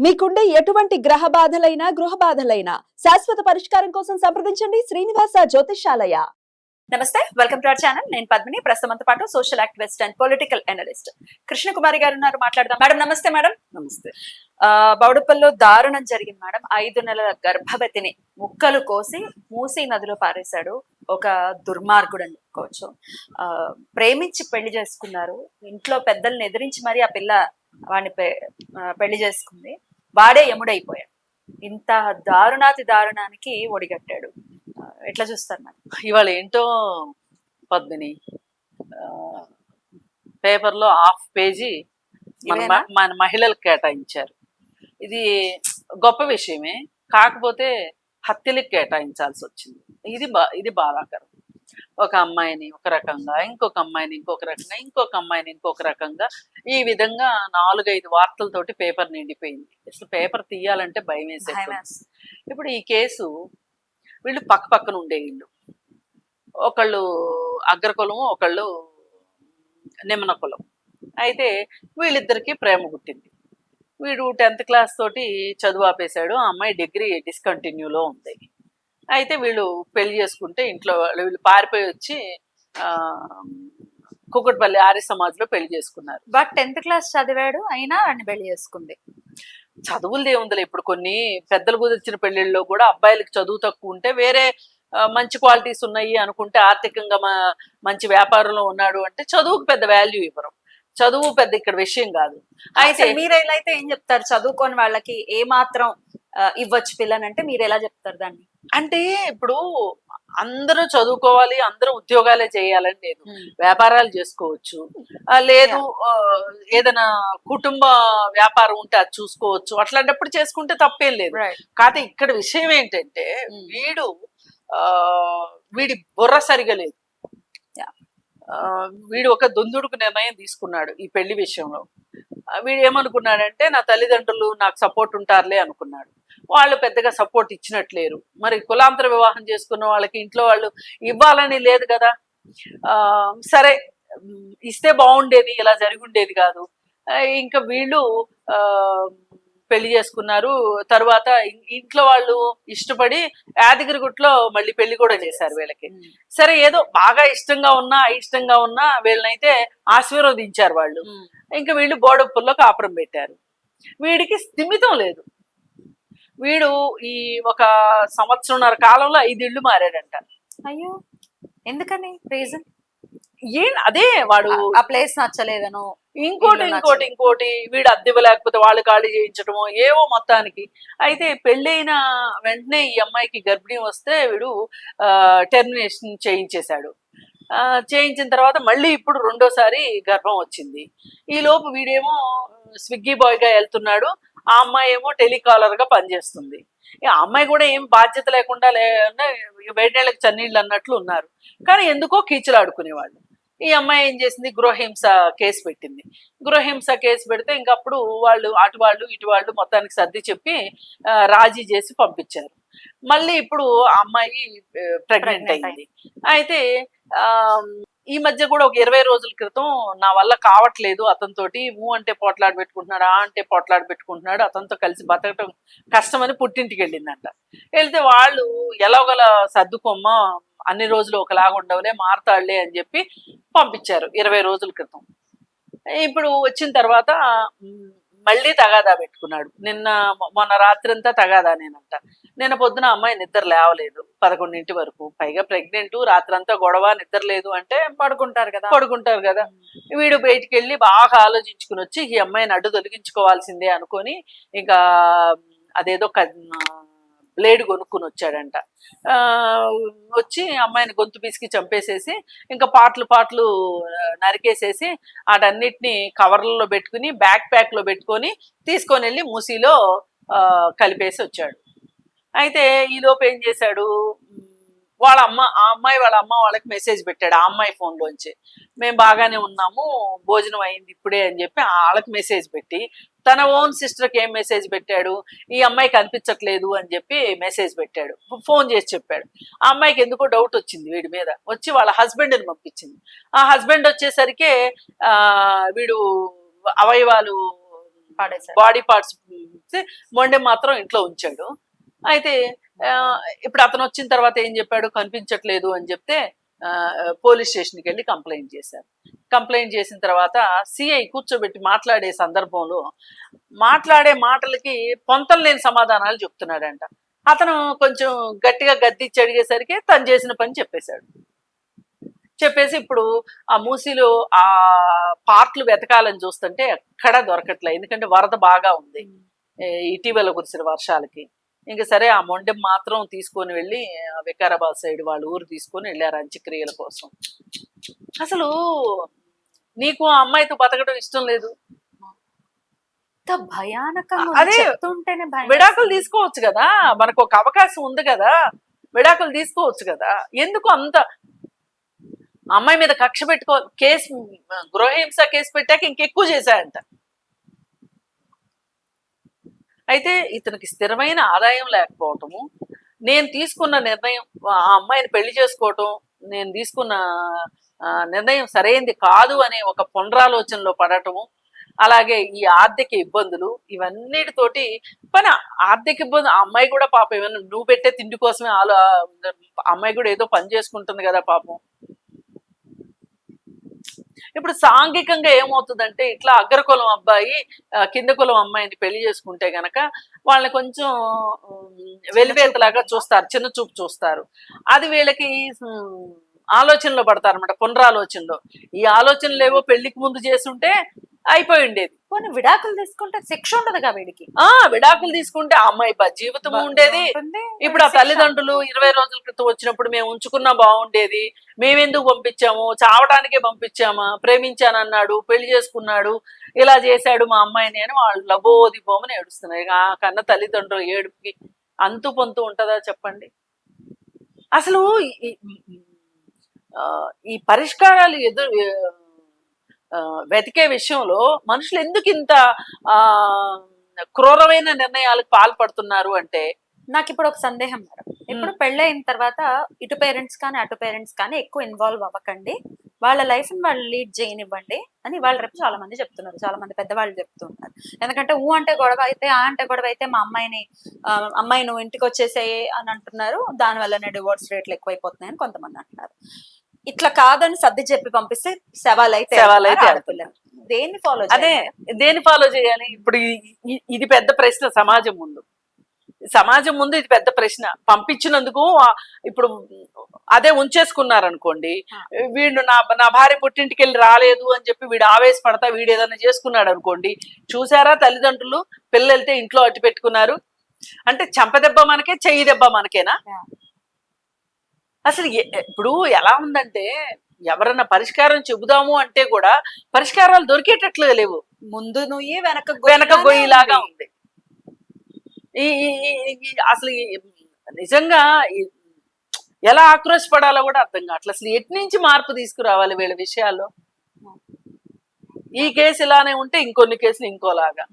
మీకుండే ఎటువంటి గ్రహ బాధలైనా గృహ బాధలైనా శాశ్వత పరిష్కారం కోసం సంప్రదించండి శ్రీనివాస జ్యోతిషాలయ నమస్తే వెల్కమ్ టు అవర్ ఛానల్. నేను పద్మిని ప్రస్తుతంతో పాటు social activist and political analyst. Krishnakumari garu ఉన్నారు మాట్లాడదాం. మేడం నమస్తే మేడం. నమస్తే. ఆ, బౌడుపల్లో దారుణం జరిగింది మేడం. ఐదు నెలల గర్భవతిని ముక్కలు కోసి మూసీ నదిలో పారేశాడు ఒక దుర్మార్గుడు అని చెప్పుకోవచ్చు. ఆ, ప్రేమించి పెళ్ళి చేసుకున్నారు. ఇంట్లో పెద్దల్ని ఎదిరించి మరి ఆ పిల్ల వాడిని పెళ్ళి చేసుకుంది. వాడే ఎముడైపోయాడు ఇంత దారుణాతి దారుణానికి ఒడిగట్టాడు. ఎట్లా చూస్తారు మేడం ఇవాళ ఏంటో పద్మిని పేపర్లో హాఫ్ పేజీ మన మహిళలకు కేటాయించారు. ఇది గొప్ప విషయమే కాకపోతే హత్యలకు కేటాయించాల్సి వచ్చింది ఇది బా ఇది బాధాకరం. ఒక అమ్మాయిని ఒక రకంగా ఇంకొక అమ్మాయిని ఇంకొక రకంగా ఇంకొక అమ్మాయిని ఇంకొక రకంగా. ఈ విధంగా నాలుగైదు వార్తలతోటి పేపర్ నిండిపోయింది. అసలు పేపర్ తీయాలంటే భయం. ఇప్పుడు ఈ కేసు వీళ్ళు పక్క పక్కన ఉండే ఇల్లు. ఒకళ్ళు అగ్రకులము ఒకళ్ళు నిమ్మన కులం. అయితే వీళ్ళిద్దరికి ప్రేమ పుట్టింది. వీడు టెన్త్ క్లాస్ తోటి చదువు ఆపేశాడు. ఆ అమ్మాయి డిగ్రీ డిస్కంటిన్యూలో ఉంది. అయితే వీళ్ళు పెళ్ళి చేసుకుంటే ఇంట్లో వాళ్ళు- వీళ్ళు పారిపోయి వచ్చి ఆ, కుక్కటిపల్లి ఆర్య సమాజ్లో పెళ్ళి చేసుకున్నారు. బట్ టెన్త్ క్లాస్ చదివాడు అయినా వాడిని పెళ్ళి చేసుకుంది. చదువులదే ఉందిలే ఇప్పుడు కొన్ని. పెద్దలు కుదిర్చిన పెళ్ళిళ్ళలో కూడా అబ్బాయిలకి చదువు తక్కువ ఉంటే వేరే మంచి క్వాలిటీస్ ఉన్నాయి అనుకుంటే ఆర్థికంగా మంచి వ్యాపారంలో ఉన్నాడు అంటే చదువుకు పెద్ద వాల్యూ ఇవ్వరు. చదువు పెద్ద ఇక్కడ విషయం కాదు. అయితే మీరు అయితే ఏం చెప్తారు? చదువుకోని వాళ్ళకి ఏ మాత్రం ఇవ్వచ్చు పిల్లని మీరు ఎలా చెప్తారు దాన్ని? అంటే ఇప్పుడు అందరూ చదువుకోవాలి అందరూ ఉద్యోగాలే చేయాలని లేదు. వ్యాపారాలు చేసుకోవచ్చు. లేదు ఏదైనా కుటుంబ వ్యాపారం ఉంటే అది చూసుకోవచ్చు. అట్లాంటప్పుడు చేసుకుంటే తప్పేం లేదు. కాకపోతే ఇక్కడ విషయం ఏంటంటే. వీడు ఆ వీడి బుర్ర సరిగా లేదు. వీడు ఒక దొందుడుకు నిర్ణయం తీసుకున్నాడు ఈ పెళ్ళి విషయంలో. వీడు ఏమనుకున్నాడంటే నా తల్లిదండ్రులు నాకు సపోర్ట్ ఉంటారులే అనుకున్నాడు. వాళ్ళు పెద్దగా సపోర్ట్ ఇచ్చినట్లేరు. మరి కులాంతర వివాహం చేసుకున్న వాళ్ళకి ఇంట్లో వాళ్ళు ఇవ్వాలని లేదు కదా. ఆ, సరే ఇస్తే బాగుండేది ఇలా జరిగి ఉండేది కాదు ఇంకా వీళ్ళు ఆ, పెళ్ళి చేసుకున్నారు. తర్వాత ఇంట్లో వాళ్ళు ఇష్టపడి యాదగిరిగుట్లో మళ్ళీ పెళ్ళి కూడా చేశారు వీళ్ళకి. సరే ఏదో బాగా ఇష్టంగా ఉన్నా అయిష్టంగా ఉన్నా వీళ్ళనైతే ఆశీర్వదించారు వాళ్ళు. ఇంకా వీళ్ళు బోడప్పుల్లో కాపురం పెట్టారు. వీడికి స్థిమితం లేదు. వీడు ఈ ఒక సంవత్సరంన్నర కాలంలో ఐదు ఇళ్ళు మారాడంట. అయ్యో ఎందుకని? రీజన్ ఏం అదే వాడు ఆ ప్లేస్ నచ్చలేదను ఇంకోటి ఇంకోటి. ఇంకోటి వీడు అద్దె ఇవ్వలేకపోతే వాళ్ళు ఖాళీ చేయించడము ఏవో మొత్తానికి. అయితే పెళ్ళైన వెంటనే ఈ అమ్మాయికి గర్భిణీ వస్తే వీడు టెర్మినేషన్ చేయించేశాడు. ఆ, చేయించిన తర్వాత మళ్ళీ ఇప్పుడు రెండోసారి గర్భం వచ్చింది. ఈ లోపు వీడేమో స్విగ్గీ బాయ్గా వెళ్తున్నాడు. ఆ అమ్మాయి ఏమో టెలికాలర్గా పనిచేస్తుంది. ఈ అమ్మాయి కూడా ఏం బాధ్యత లేకుండా వేడేళ్ళకి చన్నీళ్ళు అన్నట్లు ఉన్నారు. కానీ ఎందుకో కీచులాడుకునేవాళ్ళు. ఈ అమ్మాయి ఏం చేసింది? గృహహింస కేసు పెట్టింది. గృహహింస కేసు పెడితే ఇంక అప్పుడు వాళ్ళు అటు వాళ్ళు ఇటు వాళ్ళు మొత్తానికి సర్ది చెప్పి ఆ, రాజీ చేసి పంపించారు. మళ్ళీ ఇప్పుడు ఆ అమ్మాయి ప్రెగ్నెంట్ అయింది. అయితే ఆ, ఈ మధ్య కూడా ఒక ఇరవై రోజుల క్రితం నా వల్ల కావట్లేదు అతనితోటి ఊ అంటే పోట్లాడి పెట్టుకుంటున్నాడు ఆ అంటే పోట్లాడి పెట్టుకుంటున్నాడు అతనితో కలిసి బతకటం కష్టమని పుట్టింటికి వెళ్ళిందంట. వెళ్తే వాళ్ళు ఎలాగల సర్దుకోమ్మ అన్ని రోజులు ఒకలాగా ఉండవులే మారతాడులే అని చెప్పి పంపించారు ఇరవై రోజుల క్రితం. ఇప్పుడు వచ్చిన తర్వాత మళ్ళీ తగాదా పెట్టుకున్నాడు. నిన్న మొన్న రాత్రి అంతా తగాదా నేనంట. నిన్న పొద్దున అమ్మాయి నిద్ర లేవలేదు పదకొండింటి వరకు. పైగా ప్రెగ్నెంట్ రాత్రంతా గొడవ నిద్ర లేదు అంటే పడుకుంటారు కదా. పడుకుంటారు కదా. వీడు బయటికి వెళ్ళి బాగా ఆలోచించుకుని వచ్చి ఈ అమ్మాయిని అడ్డు తొలగించుకోవాల్సిందే అనుకొని ఇంకా అదేదో బ్లేడ్ కొనుక్కుని వచ్చాడంట ఆ, వచ్చి అమ్మాయిని గొంతు పీసుకి చంపేసేసి ఇంకా పాటలు పాటలు నరికేసేసి వాటన్నిటిని కవర్లలో పెట్టుకుని బ్యాక్ ప్యాక్లో పెట్టుకొని తీసుకొని వెళ్ళి మూసీలో కలిపేసి వచ్చాడు అయితే ఈలోపు ఏం చేశాడు? వాళ్ళ అమ్మ ఆ అమ్మాయి వాళ్ళ అమ్మ వాళ్ళకి మెసేజ్ పెట్టాడు ఆ అమ్మాయి ఫోన్లోంచి మేము బాగానే ఉన్నాము భోజనం అయింది ఇప్పుడే అని చెప్పి వాళ్ళకి మెసేజ్ పెట్టి తన ఓన్ సిస్టర్కి ఏం మెసేజ్ పెట్టాడు? ఈ అమ్మాయి కనిపించట్లేదు అని చెప్పి మెసేజ్ పెట్టాడు. ఫోన్ చేసి చెప్పాడు. ఆ అమ్మాయికి ఎందుకో డౌట్ వచ్చింది వీడి మీద. వచ్చి వాళ్ళ హస్బెండ్ని పంపించింది. ఆ హస్బెండ్ వచ్చేసరికి ఆ, వీడు అవయవాలు. బాడీ పార్ట్స్ మొండెం మాత్రం ఇంట్లో ఉంచాడు. అయితే ఇప్పుడు అతను వచ్చిన తర్వాత ఏం చెప్పాడు? కనిపించట్లేదు అని చెప్తే ఆ, పోలీస్ స్టేషన్కి వెళ్ళి కంప్లైంట్ చేశారు. కంప్లైంట్ చేసిన తర్వాత సిఐ కూర్చోబెట్టి మాట్లాడే సందర్భంలో మాట్లాడే మాటలకి పొంతం లేని సమాధానాలు చెప్తున్నాడంట. అతను కొంచెం గట్టిగా గద్దిచ్చి అడిగేసరికి తను చేసిన పని చెప్పేశాడు. చెప్పేసి ఇప్పుడు ఆ మూసీలో ఆ పార్ట్లు వెతకాలని చూస్తుంటే ఎక్కడా దొరకట్లే. ఎందుకంటే వరద బాగా ఉంది. ఇటీవల కురిసిన వర్షాలకి. ఇంకా సరే ఆ మొండెం మాత్రం తీసుకొని వెళ్ళి వికారాబాద్ సైడ్ వాళ్ళ ఊరు తీసుకొని వెళ్ళారు అంత్యక్రియల కోసం. అసలు నీకు ఆ అమ్మాయితో బతకడం ఇష్టం లేదు. భయానకంగా అదే, విడాకులు. తీసుకోవచ్చు కదా. మనకు ఒక అవకాశం ఉంది కదా. విడాకులు తీసుకోవచ్చు కదా. ఎందుకు అంత అమ్మాయి మీద కక్ష పెట్టుకో కేసు గృహహింస కేసు పెట్టాక ఇంకెక్కువ చేశాయంట. అయితే ఇతనికి స్థిరమైన ఆదాయం లేకపోవటము నేను తీసుకున్న నిర్ణయం ఆ అమ్మాయిని పెళ్ళి చేసుకోవటం నేను తీసుకున్న ఆ, నిర్ణయం సరైనది కాదు అనే ఒక పునరాలోచనలో పడటము అలాగే ఈ ఆర్థిక ఇబ్బందులు ఇవన్నిటితోటి పని ఆర్థిక ఇబ్బంది అమ్మాయి కూడా పాపం ఏమైనా నువ్వు పెట్టే తిండి కోసమే ఆలో అమ్మాయి కూడా ఏదో పని చేసుకుంటుంది కదా పాపం. ఇప్పుడు సాంఘికంగా ఏమవుతుందంటే ఇట్లా అగ్రకులం అబ్బాయి కింద కులం అమ్మాయిని పెళ్ళి చేసుకుంటే గనక వాళ్ళని కొంచెం వెలివేతలాగా చూస్తారు చిన్న చూపు చూస్తారు. అది వీళ్ళకి ఆలోచనలో పడతారనమాట పునరాలోచనలో. ఈ ఆలోచనలు ఏవో పెళ్ళికి ముందు చేస్తుంటే అయిపోయి ఉండేది. పోనీ విడాకులు తీసుకుంటే శిక్ష ఉండదుగా వీడికి? ఆ విడాకులు తీసుకుంటే ఆ అమ్మాయి బ- జీవితం ఉండేది. ఇప్పుడు ఆ. తల్లిదండ్రులు ఇరవై రోజుల క్రితం వచ్చినప్పుడు మేము ఉంచుకున్నా బాగుండేది. మేమెందుకు పంపించాము? చావడానికే పంపించామా? ప్రేమించానన్నాడు పెళ్ళి చేసుకున్నాడు. ఇలా చేశాడు మా అమ్మాయిని అని వాళ్ళు లబోది బొమ్మని ఏడుస్తున్నారు. ఇక ఆ కన్న తల్లిదండ్రులు ఏడుపుకి అంతు పొంతు ఉంటుందా చెప్పండి? అసలు ఈ- ఈ- ఆ, ఈ పరిష్కారాలు ఎదురు వెతికే విషయంలో మనుషులు ఎందుకు ఇంత ఆ క్రూరమైన నిర్ణయాలకు పాల్పడుతున్నారు అంటే నాకు ఇప్పుడు ఒక సందేహం మేడం. ఇప్పుడు పెళ్ళైన తర్వాత ఇటు పేరెంట్స్ కానీ అటు పేరెంట్స్ కానీ ఎక్కువ ఇన్వాల్వ్ అవ్వకండి. వాళ్ళ లైఫ్ని వాళ్ళు లీడ్ చేయనివ్వండి అని వాళ్ళు రేపు చాలా మంది చెప్తున్నారు. చాలా మంది పెద్దవాళ్ళు చెప్తున్నారు ఎందుకంటే ఊ అంటే గొడవ అయితే ఆ అంటే గొడవ అయితే మా అమ్మాయిని అమ్మాయి నువ్వు ఇంటికి వచ్చేసేయి అని అంటున్నారు. దాని వల్లనే డివోర్స్ రేట్లు ఎక్కువైపోతున్నాయని కొంతమంది అంటున్నారు. ఇట్లా కాదని సర్ది చెప్పి పంపిస్తే శవాలైతే శవాలైతే ఆడపిల్లలు దేన్ని ఫాలో అదే దేని ఫాలో చేయాలి? ఇప్పుడు ఇది పెద్ద ప్రశ్న సమాజం ముందు. సమాజం ముందు ఇది పెద్ద ప్రశ్న. పంపించినందుకు ఇప్పుడు అదే ఉంచేసుకున్నారు అనుకోండి వీడు నా నా భార్య పుట్టింటికి వెళ్ళి రాలేదు అని చెప్పి వీడు ఆవేశపడతా వీడు ఏదైనా చేసుకున్నాడు అనుకోండి చూసారా తల్లిదండ్రులు? పిల్లలు వెళ్తే ఇంట్లో అట్టు పెట్టుకున్నారు. అంటే చంపదెబ్బ మనకే చెయ్యి దెబ్బ మనకేనా. అసలు ఇప్పుడు ఎలా ఉందంటే ఎవరన్నా పరిష్కారం చెబుదాము అంటే కూడా పరిష్కారాలు దొరికేటట్లుగా లేవు. ముందు నుయ్యి వెనక వెనక గొయ్యిలాగా ఉంది. ఈ అసలు నిజంగా ఎలా ఆక్రోశపడాలో కూడా అర్థం కావట్లేదు. అసలు ఎటు నుంచి మార్పు తీసుకురావాలి వీళ్ళ విషయాల్లో? ఈ కేసు ఇలానే ఉంటే ఇంకొన్ని కేసులు ఇంకోలాగా.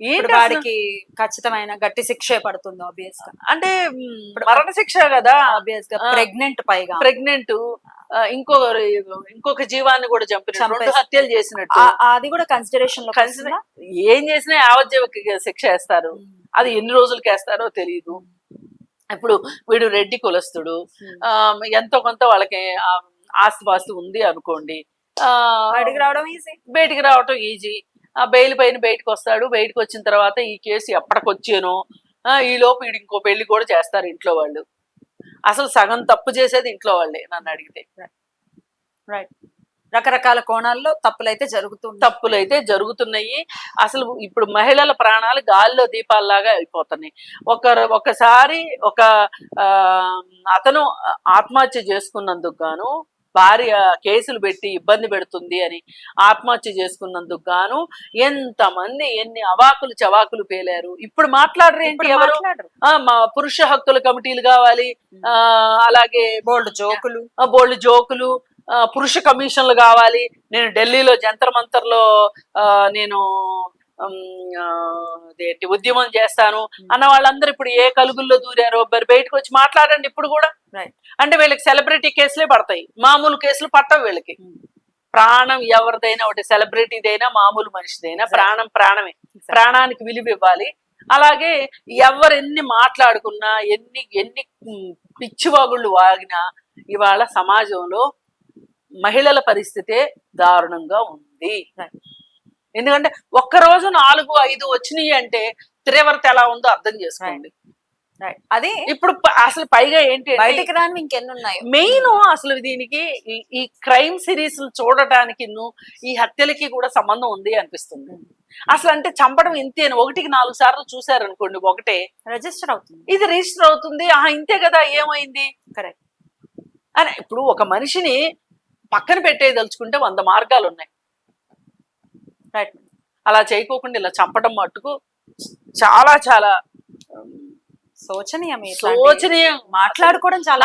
ఇప్పుడు? వాడికి ఖచ్చితమైన గట్టి శిక్షే పడుతుంది ఆబ్వియస్గా అంటే మరణ శిక్ష కదా? ఆబ్వియస్గా. ప్రెగ్నెంట్ పైగా. ప్రెగ్నెంట్ ఇంకో ఇంకొక జీవాన్ని కూడా చంపిన రెండు. హత్యలు చేసినట్టు. అది కూడా కన్సిడరేషన్లో ఏం చేసినా యావజ్జీవకి శిక్ష వేస్తారు. అది ఎన్ని రోజులకి వేస్తారో తెలియదు ఇప్పుడు వీడు రెడ్డి కులస్తుడు. ఆ, ఎంతో కొంత వాళ్ళకి ఆస్తి పాస్తి ఉంది అనుకోండి. బయటికి రావడం ఈజీ బయటికి రావటం ఈజీ ఆ బెయిల్ పైన బయటకు వస్తాడు బయటకు వచ్చిన తర్వాత ఈ కేసు ఎప్పటికొచ్చానో ఆ, ఈ లోపు వీడు ఇంకో పెళ్ళి కూడా చేస్తారు ఇంట్లో వాళ్ళు. అసలు సగం తప్పు చేసేది ఇంట్లో వాళ్ళే నన్ను అడిగితే. రైట్ రకరకాల కోణాల్లో తప్పులైతే జరుగుతుంది తప్పులు అయితే జరుగుతున్నాయి. అసలు ఇప్పుడు మహిళల ప్రాణాలు గాలిలో దీపాల్లాగా అయిపోతున్నాయి. ఒక ఒకసారి ఒక ఆ, అతను ఆత్మహత్య చేసుకున్నందుకు గాను భార్య కేసులు పెట్టి ఇబ్బంది పెడుతుంది అని ఆత్మహత్య చేసుకున్నందుకు గాను ఎంతమంది ఎన్ని అవాకులు చవాకులు పేలారు. ఇప్పుడు మాట్లాడరు ఏంటి ఎవరు? మా పురుష హక్కుల కమిటీలు కావాలి. ఆ అలాగే బోల్డ్ జోకులు. బోల్డ్ జోకులు. ఆ, పురుష కమిషన్లు కావాలి. నేను ఢిల్లీలో జంతర్ మంతర్లో ఆ, నేను ఉద్యమం చేస్తాను అన్న వాళ్ళందరూ ఇప్పుడు ఏ కలుగుల్లో దూరారో? మరి బయటకు వచ్చి మాట్లాడండి ఇప్పుడు కూడా. అంటే వీళ్ళకి సెలబ్రిటీ కేసులే పడతాయి. మామూలు కేసులు పట్టవు వీళ్ళకి. ప్రాణం ఎవరిదైనా ఒకటి సెలబ్రిటీదైనా మామూలు మనిషిదైనా. ప్రాణం ప్రాణమే. ప్రాణానికి విలువ ఇవ్వాలి. అలాగే ఎవరు ఎన్ని మాట్లాడుకున్నా ఎన్ని ఎన్ని పిచ్చివాగుళ్ళు వాగినా ఇవాళ సమాజంలో మహిళల పరిస్థితే దారుణంగా ఉంది. ఎందుకంటే ఒక్క రోజు నాలుగు ఐదు వచ్చినాయి అంటే తీవ్రత ఎలా ఉందో అర్థం చేసుకోండి. అదే ఇప్పుడు అసలు పైగా ఏంటి బయటికి రాని ఇంకెన్ని ఉన్నాయి. మెయిన్ అసలు దీనికి ఈ- క్రైమ్ సిరీస్ చూడటానికి ఈ హత్యలకి కూడా సంబంధం ఉంది అనిపిస్తుంది. అసలు అంటే చంపడం ఇంతే ఒకటికి నాలుగు సార్లు చూసారు అనుకోండి ఒకటే. రిజిస్టర్ అవుతుంది. ఇది రిజిస్టర్ అవుతుంది. ఆ ఇంతే కదా ఏమైంది? కరెక్ట్ అని ఇప్పుడు ఒక మనిషిని పక్కన పెట్టేయదలుచుకుంటే వంద మార్గాలు ఉన్నాయి రైట్ అలా చేయకోకుండా ఇలా చంపడం మట్టుకు చాలా చాలా శోచనీయం శోచనీయం. మాట్లాడుకోవడం చాలా